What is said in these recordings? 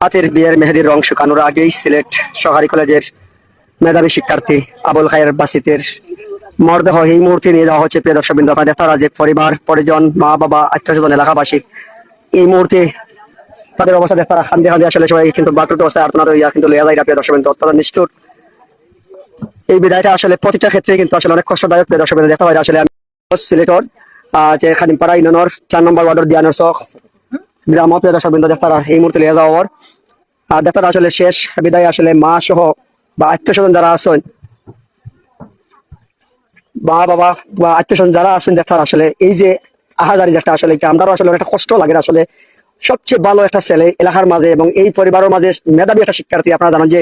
হাতের বিয়ের মেহেদির রং শুকানোর আগেই সিলেট সরকারি কলেজের মেধাবী শিক্ষার্থী আবুল খায়ের বাসিতের মরদেহ এই মুহূর্তে নিয়ে যাওয়া হচ্ছে। প্রিয় দর্শক বিন্দু আপনাদের তারা যে পরিবার, পরিজন, মা, বাবা আত্মীয়স্বজন এলাকাবাসী, এই মুহূর্তে তাদের অবস্থা দেখতে তারা হান্দে হান্দে আসলে সবাই কিন্তু বাকরুত অবস্থায় আর্তনাদ হইয়া কিন্তু লইয়া যায় প্রিয় দর্শক বিন্দু অত্যন্ত নিষ্ঠুর। এই বিদায়টা আসলে প্রতিটা ক্ষেত্রে কিন্তু আসলে অনেক কষ্টদায়ক। প্রিয় দর্শক বিন্দু দেখতে হয় আসলে আমি সিলেটর যে খাদিমপাড়া ইউনিয়নের চার নম্বর ওয়ার্ডের দিয়ানোর চক। গ্রাম প্রিয় দর্শক বিন্দু দেখতে এই মুহূর্তে লিয়ে যাওয়ার। আর দেখতে আসলে শেষ, বিদায় আসলে মা সহ বা আত্মীয় স্বজন যারা আছেন, মা, বাবা বা আত্মীয় স্বজন যারা আছেন দেখতে আসলে এই যে আহাজারি যে একটা আসলে আমরাও আসলে একটা কষ্ট লাগে আসলে সবচেয়ে ভালো একটা ছেলে এলাকার মাঝে এবং এই পরিবারের মাঝে মেধাবী একটা শিক্ষার্থী আপনারা জানেন যে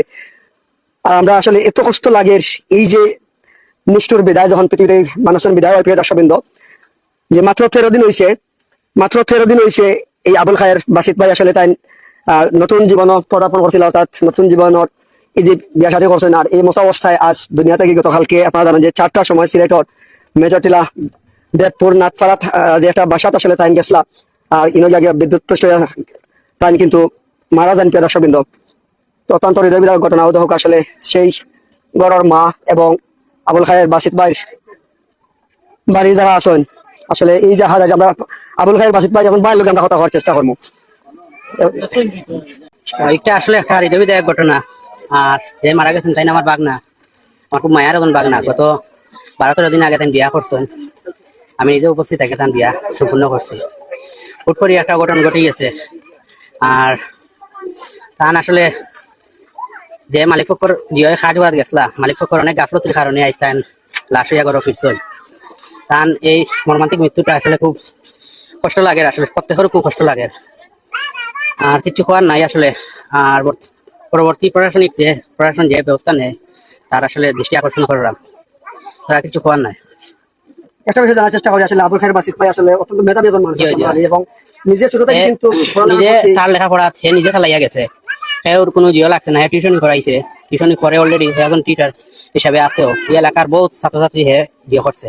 আমরা আসলে এত কষ্ট লাগে এই যে নিষ্ঠুর বিদায় যখন পৃথিবীর মানুষের বিদায় হয় প্রিয় দর্শকবৃন্দ, যে মাত্র তেরো দিন হয়েছে মাত্র তেরো দিন হয়েছে এই আবুল খায়ের বাসিত ভাই আসলে তাই নতুন জীবন পদার্পণ করছিল, অর্থাৎ নতুন জীবনের এই যে বিয়া সাথে করছেন, আর এই মতো অবস্থায় আজ দুনিয়া থেকে গতকালকে আপনারা জানেন যে চারটার সময় সিলেটর মেজর টিলা দেবপুর নাথপাড়া যে একটা বাসাত আসলে তাই গেছিলা, আর ইনো জায়গায় বিদ্যুৎ পৃষ্ঠ তাই কিন্তু মারা যান প্রিয় দর্শকবৃন্দ। অত্যন্ত হৃদয় বিদারক ঘটনা হোক আসলে সেই গড়র মা এবং আবুল খায়ের বাসিত ভাইয়ের বাড়ি যারা আসেন আসলে এই যে হাজার আমরা আবুল খায়ের বাসিত ভাই যখন বাইর লোক, আমরা কথা হওয়ার চেষ্টা করব। এটা আসলে একটা হৃদয়বিদায়ক ঘটনা। আর যে মারা গেছেন তাই না আমার বাগনা? আমার খুব মায়ার এখন বাগনা। গত বারো তেরো দিন আগে বিয়া করছেন। আমি নিজে উপস্থিত থাকি, তার বিয়া সম্পূর্ণ করছি। হুট করে একটা ঘটনা ঘটে গেছে। আর তান আসলে যে মালিক পক্ষর দিয়ে বাদ গেছলা, মালিক পক্ষর অনেক গাফলতির কারণে আইসতেন লাশ হইয়া ঘর ফিরছেন। তান এই মর্মান্তিক মৃত্যুটা আসলে খুব কষ্ট লাগে আসলে প্রত্যেকের খুব কষ্ট লাগে। আর কিছু করার নাই আসলে। আর পরবর্তী প্রশাসনিক যে প্রশাসন যে ব্যবস্থা নেয় তার আসলে দৃষ্টি আকর্ষণ করলাম তারা কিছু করার নাই। একটা বিষয় জানার চেষ্টা করি আসলে আবুল খায়ের বাসিত ভাই আসলে অত্যন্ত মেধাবী একজন মানুষ এবং নিজে ছোট থেকে কিন্তু নিজে। তার লেখাপড়া সে নিজে চালাইয়া গেছে। ওর কোনো জিও লাগছে না টিউশন করাইছে। টিউশন করে অলরেডি এখন টিচার হিসাবে আছেও। এই এলাকার বহুত ছাত্রছাত্রী হে জিও করছে।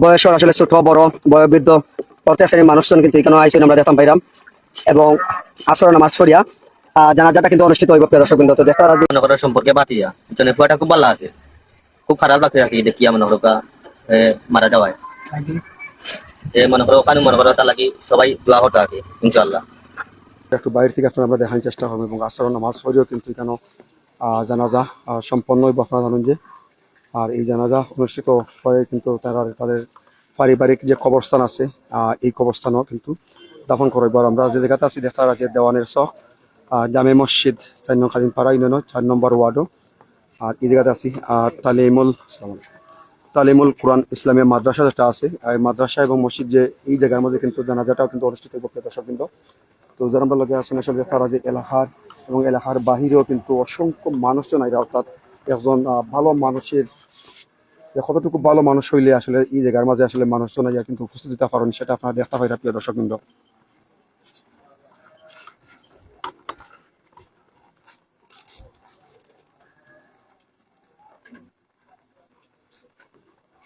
বয়সের আসলে ছোট বড় বয়োবৃদ্ধ প্রত্যেক শ্রেণির মানুষজন কিন্তু এখানে আইসে আমরা দেখতাম পাইলাম এবং আসর নামাজ পড়িয়া আহ, জানাজাটা কিন্তু অনুষ্ঠিত হইব প্রিয় দর্শক বিন্দু। তো দেখা ওরা যে- মনে সম্পর্কে বাতিয়া। জনে ফুয়াটা খুব ভালো আছে। খুব খারাপ লাগছে আর কি দেখিয়া মনে করো মারা যাওয়ায়। এ মনে করো ওখানে মনে করো তার লাগি সবাই দোয়া হতো আর কি ইনশাল্লাহ একটু বাইরে থেকে আপনারা আমরা দেখার চেষ্টা করব এবং আসর নামাজ পড়েও কিন্তু এখানে আহ, জানাজা আহ, সম্পন্ন হইব আপনারা জানেন যে। আর এই জানাজা অনুষ্ঠিত হয়ে কিন্তু তারা তাদের পারিবারিক যে কবরস্থান আছে এই কবরস্থানও কিন্তু দাফন করব আর আমরা যে জায়গাতে আছি, দেখা যাচ্ছে দেওয়ানের শখ জামে মসজিদ, চার নং খাদিম পাড়া, ইউনিয়ন চার নম্বর ওয়ার্ডও। আর এই জায়গাতে আছি আর তালিমুল। তালিমুল কোরআন ইসলামী মাদ্রাসা যেটা আছে, এই মাদ্রাসা এবং মসজিদ যে এই জায়গার মধ্যে কিন্তু জানাজাটাও কিন্তু অনুষ্ঠিত প্রিয় দর্শক কিন্তু তো যারা আমরা লগে আছেন, আসলে তারা যে এলাকার এবং এলাকার বাহিরেও কিন্তু অসংখ্য মানুষজন আইরা অর্থাৎ একজন ভালো মানুষের কতটুকু ভালো মানুষ হইলে আসলে এই জায়গার মাঝে আসলে মানুষজন আইয়া কিন্তু উপস্থিত দিতে পারেন সেটা আপনারা দেখতে পাইরা প্রিয় দর্শক বৃন্দ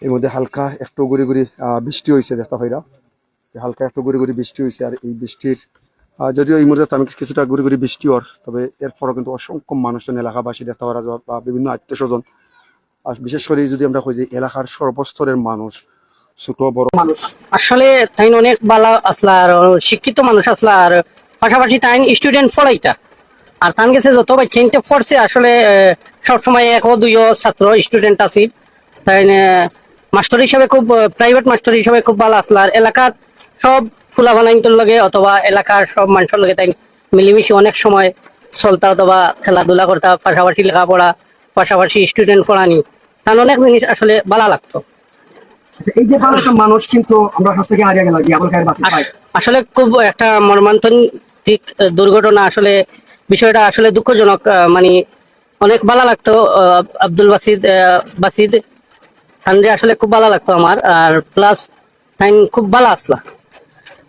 এর মধ্যে হালকা একটু গুড়ি গুড়ি বৃষ্টি হয়েছে দেখতে পাইরা। হালকা একটু গুড়ি গুড়ি বৃষ্টি হয়েছে আর এই বৃষ্টির যদিও এই মুহূর্তে আমি কিছুটা গুড়ি গুড়ি বৃষ্টি হওয়ার, তবে এরপরও কিন্তু অসংখ্য মানুষজন, এলাকাবাসী দেখতে পারা বা বিভিন্ন আত্মীয় স্বজন, আর বিশেষ করে যদি আমরা কই এলাকার সর্বস্তরের মানুষ, ছোট, বড় আসলে তাই অনেক ভালো আসলা আর শিক্ষিত মানুষ আসলা আর পাশাপাশি তাই স্টুডেন্ট পড়াইতা। আর তান গেছে যত বাচ্চা পড়ছে, আসলে সবসময় এক দুইও ছাত্র স্টুডেন্ট আছি। তাই মাস্টার হিসাবে খুব প্রাইভেট মাস্টার হিসাবে খুব ভালো আসলা। আর এলাকার সব ফুলা বানাইন্তর লগে অথবা এলাকার সব মানুষের লগে তাই মিলিমিশি অনেক সময় চলতা অথবা খেলাধুলা করতা পাশাপাশি লেখাপড়া পাশাপাশি স্টুডেন্ট পড়ানি। তার অনেক জিনিস আসলে ভালো লাগতো। এই যে ভালো একটা মানুষ কিন্তু আমরা কাছ থেকে হারিয়ে গেলাম আবুল খায়ের বাসিত ভাই আসলে খুব একটা মর্মান্তিক দুর্ঘটনা আসলে বিষয়টা আসলে দুঃখজনক মানে অনেক ভালো লাগতো আব্দুল বাসিদ বাসিদ তানরে আসলে খুব ভালো লাগতো আমার আর প্লাস তাই খুব ভালো আসলা।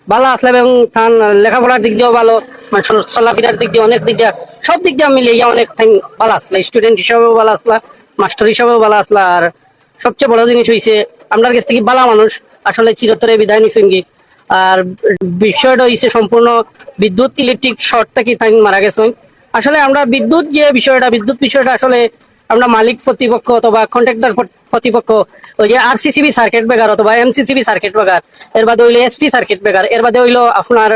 ভালো আসলে এবং তান লেখাপড়ার দিক দিয়েও ভালো মানে চল- চলাফেরার দিক দিয়ে অনেক দিক দিয়ে, সব দিক দিয়ে মিলিয়ে অনেক ভালো আসলা। স্টুডেন্ট হিসাবেও ভালো আসলা মাস্টার হিসাবেও ভালো আসলা, আর সবচেয়ে বড় জিনিস হয়েছে আপনার কাছ থেকে ভালো মানুষ, আসলে চিরতরে বিদায় নিছেন আর বিষয়টা হয়েছে সম্পূর্ণ বিদ্যুৎ ইলেকট্রিক শর্ট থেকে তাই মারা গেছেন আসলে আমরা বিদ্যুৎ যে বিষয়টা, বিদ্যুৎ বিষয়টা আসলে আমরা মালিক প্রতিপক্ষ অথবা কন্ট্রাক্টর প্রতিপক্ষ, ওই যে আরসিসিবি সার্কিট ব্রেকার অথবা এম এমসিসিবি সার্কিট বেগার এর বাদে হইল এসটি সার্কিট বেগার এর বাদে হইল আপনার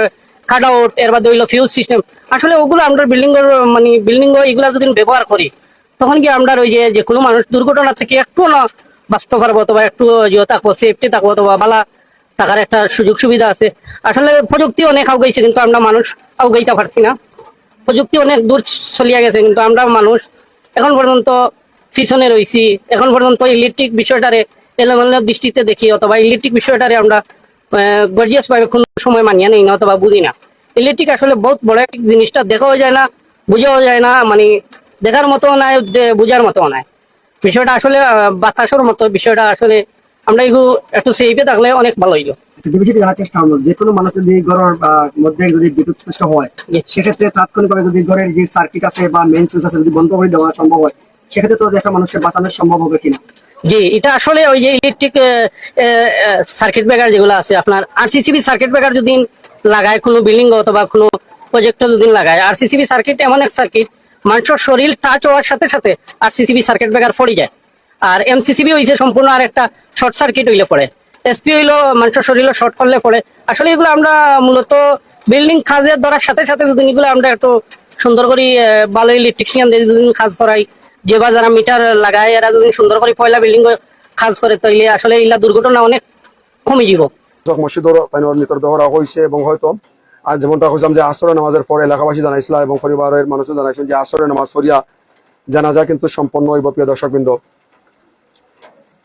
কাট আউট এর বাদে হইল ফিউজ সিস্টেম আসলে ওগুলো আমরা বিল্ডিং মানে বিল্ডিং এগুলো যদি ব্যবহার করি, তখন কি আমরা ওই যে যে কোনো মানুষ দুর্ঘটনা থেকে একটু না বাঁচতে পারব অথবা একটু ইয়ে থাকব সেফটি থাকব অথবা ভালা থাকার একটা সুযোগ সুবিধা আছে। আসলে প্রযুক্তি অনেক আগাইছে কিন্তু আমরা মানুষ আগাইতে পারছি না। প্রযুক্তি অনেক দূর চলিয়া গেছে কিন্তু আমরা মানুষ এখন পর্যন্ত পিছনে রয়েছি এখন পর্যন্ত ইলেকট্রিক বিষয়টারে এলোমেলো দৃষ্টিতে দেখি, অথবা ইলেকট্রিক বিষয়টারে আমরা গর্জিয়াস ভাবে কোনো সময় মানিয়ে নেই না, অথবা বুঝি না। ইলেকট্রিক আসলে বহুত বড় জিনিসটা, দেখাও যায় না, বোঝাও যায় না মানে দেখার মতো নাই বোঝার মতো নাই। বিষয়টা আসলে বাতাসের মতো, বিষয়টা আসলে আমরা এগুলো একটু সেফে থাকলে অনেক ভালো হইল। যে বিষয়টি জানার চেষ্টা হলো যে কোনো মানুষ যদি ঘরের মধ্যে যদি বিদ্যুৎ স্পষ্ট হয়। সেক্ষেত্রে তাৎক্ষণিকভাবে যদি ঘরের যে সার্কিট আছে বা মেইন সুইচ আছে যদি বন্ধ করে দেওয়া সম্ভব হয় সেক্ষেত্রে তো একটা মানুষের বাঁচানো সম্ভব হবে কিনা? জি এটা আসলে ওই যে ইলেকট্রিক সার্কিট ব্রেকার যেগুলো আছে আপনার আরসিসিবি সার্কিট ব্রেকার যদি লাগায় কোনো বিল্ডিং অথবা কোনো প্রজেক্টর যদি লাগায় আরসিসিবি সার্কিট এমন এক সার্কিট মানুষের শরীর টাচ হওয়ার সাথে সাথে আরসিসিবি সার্কিট ব্রেকার পড়ে যায়। আর এমসিসিবি হয়েছে সম্পূর্ণ আর একটা শর্ট সার্কিট হইলে পড়ে। এসপি হইল মানুষের শরীরে শর্ট করলে পড়ে আসলে এগুলো আমরা মূলত বিল্ডিং কাজের ধরার সাথে সাথে যদি এগুলো আমরা একটু সুন্দর করে ভালো ইলেকট্রিশিয়ান যদি কাজ করাই, যে বা যারা মিটার লাগায়, এরা যদি সুন্দর করে পয়লা বিল্ডিং কাজ করে, তাইলে আসলে ইলা দুর্ঘটনা অনেক কমে যাব মসজিদর তাইনোর নিকট দহরা হয়েছে এবং হয়তো আজ যেমনটা কইলাম যে আসরের নামাজের পর এলাকাবাসী জানাইছিল এবং পরিবারের মানুষও জানাইছেন যে আসরের নামাজ পড়িয়া জানাজা কিন্তু সম্পন্ন হইব, প্রিয় দর্শকবৃন্দ।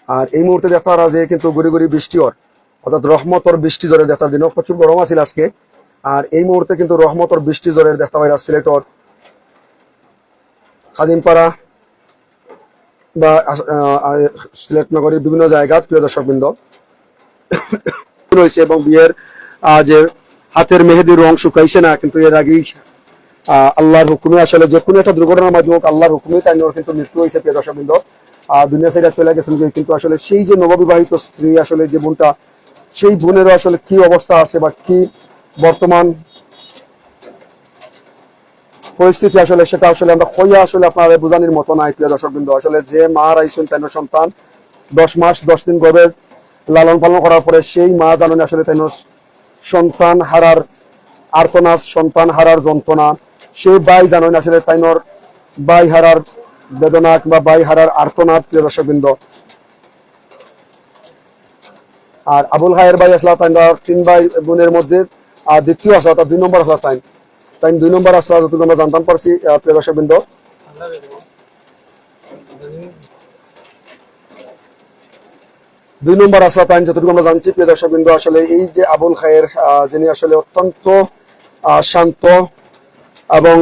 আর এই মুহূর্তে দেখতে পারা যে কিন্তু গুড়ি গুড়ি বৃষ্টি ওর অর্থাৎ রহমতর বৃষ্টি জোরের দেখতে দিন প্রচুর গরম আছিল আজকে। আর এই মুহূর্তে কিন্তু রহমতর বৃষ্টি জোরের দেখতে পাইরা সিলেটর খাদিমপাড়া বা সিলেট নগরীর বিভিন্ন জায়গাত প্রিয় দর্শকবৃন্দ। রয়েছে এবং বিয়ের যে হাতের মেহেদির রং শুকাইছে না, কিন্তু এর আগেই আল্লাহর হুকুমে আসলে যে কোনো একটা দুর্ঘটনার মাধ্যমে আল্লাহর হুকুমে তাই কিন্তু মৃত্যু হয়েছে, প্রিয় দর্শকবৃন্দ। দুনিয়া সাইডে চলে গেছেন কিন্তু আসলে সেই যে নববিবাহিত স্ত্রী, আসলে যে বোনটা, সেই বোনেরও আসলে কি অবস্থা আছে বা কি বর্তমান পরিস্থিতি আসলে সেটা আসলে আমরা হইয়া আসলে আপনার বোঝানির মতো নাই, প্রিয় দর্শকবৃন্দ। আসলে যে মা রাইছেন তাই সন্তান, দশ মাস, দশ দিন গর্ভে লালন পালন করার পরে সেই মা জানেন আসলে তাই সন্তান হারার আর্তনাদ, সন্তান হারার যন্ত্রণা, সেই বাই জানেন আসলে তাইনর বাই হারার বেদনা কিংবা বাই হারার আর্তনাদ, প্রিয় দর্শকবৃন্দ। আর আবুল হায়ের ভাই আসলা তাই তিন ভাই বোনের মধ্যে, আর দ্বিতীয় আসলা তার দুই নম্বর আসলা তাই তাই দুই নম্বর আসলা যতটুকু আমরা জানতাম পারছি প্রিয় দর্শকবৃন্দ। দুই নম্বর আসলা তাই যতটুকু আমরা জানছি, প্রিয় দর্শকবৃন্দ, আসলে এই যে আবুল খায়ের যিনি আসলে অত্যন্ত শান্ত এবং